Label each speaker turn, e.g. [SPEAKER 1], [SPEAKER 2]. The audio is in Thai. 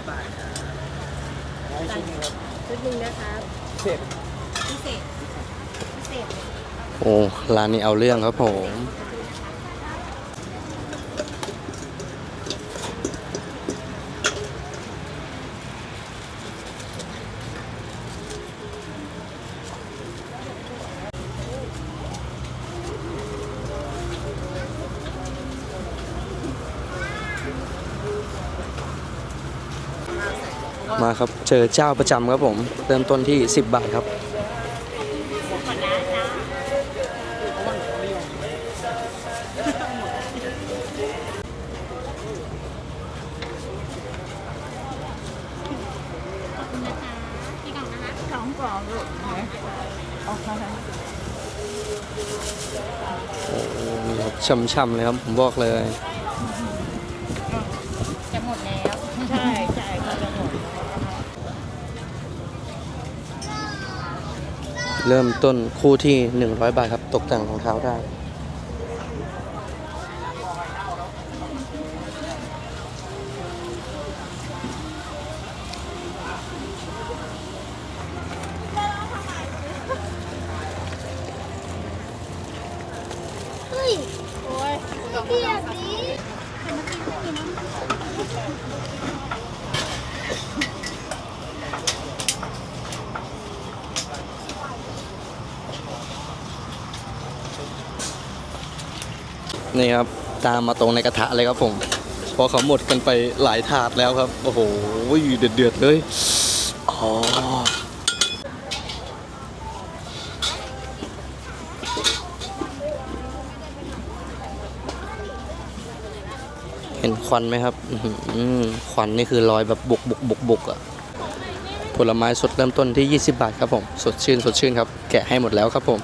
[SPEAKER 1] อยบาทครับ
[SPEAKER 2] ชุดหนึ่งนะครับ
[SPEAKER 1] เสร็จ
[SPEAKER 2] พิเศษ พิเศษ
[SPEAKER 3] โอ้ ร้านนี้เอาเรื่องครับผม มาครับ เจอเจ้าประจำครับผม เริ่มต้นที่ 10 บาทครับ
[SPEAKER 2] พี่กล่องนะคะสองกล่องลูก
[SPEAKER 3] โอ้นี่ครับช่ำๆเลยครับ ผมบอกเลย
[SPEAKER 2] จะหมดแล้ว ใช่ใช่ก็จะหมด
[SPEAKER 3] เริ่มต้นคู่ที่ 100 บาทครับ ตกแต่งรองเท้าได้
[SPEAKER 2] เฮ้ยโอ้ยเบียด นี่
[SPEAKER 3] ครับตามมาตรงในกระทะเลยครับผมพราะเขาหมดกันไปหลายถาดแล้วครับ โอ้โหเดือดเดือดเลยอ๋อเห็นควันไหมครับควันนี่คือลอยแบบบุกบุกบุกบุกอะผลไม้สดเริ่มต้นที่ 20 บาทครับผม สดชื่นสดชื่นครับ แกะให้หมดแล้วครับผม